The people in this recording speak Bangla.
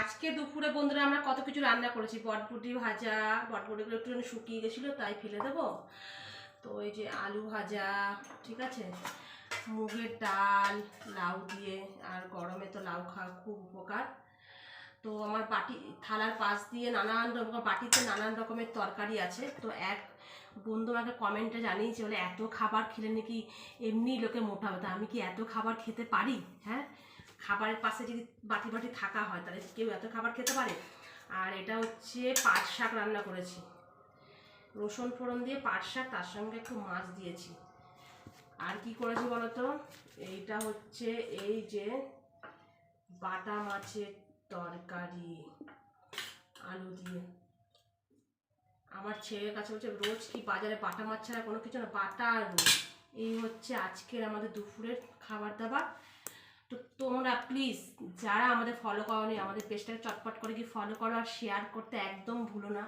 আজকে দুপুরে বন্ধুরা আমরা কত কিছু রান্না করেছি। বটবুটি ভাজা, বটবুটিগুলো একটুখানি শুকিয়ে গেছিল, তাই ফেলে দেবো। তো এই যে আলু ভাজা, ঠিক আছে? মুগের ডাল, লাউ দিয়ে, আর গরমে তো লাউ খাওয়া খুব উপকার। তো আমার বাটি, থালার পাশ দিয়ে নানান রকম, বাটিতে নানান রকমের তরকারি আছে। তো এক বন্ধু আমাকে কমেন্টে জানিয়েছে, বলে, এত খাবার খেলে নাকি এমনি লোকে মোটা হবে তা আমি কি এত খাবার খেতে পারি? হ্যাঁ? খাবারের পাশে যদি বাটি বাটি থাকা হয়, তাহলে কেউ এত খাবার খেতে পারে? আর এটা হচ্ছে পাট শাক রান্না করেছি। রসুন ফোড়ন দিয়ে পাট শাক, তার সঙ্গে একটু মাছ দিয়েছি। আর কি করেছি বলতো? এইটা হচ্ছে এই যে বাটা মাছের তরকারি, আলু দিয়ে। আমার ছেলের কাছে হচ্ছে রোজ কি বাজারে বাটা মাছ ছাড়া কোনো কিছু না? বাটা রোজ এই হচ্ছে আজকের আমাদের দুপুরের খাবার দাবার। তো তোমরা প্লিজ যারা আমাদের ফলো করনি, আমাদের পেজটাকে চটপট করে গিয়ে ফলো করো আর শেয়ার করতে একদম ভুলো না।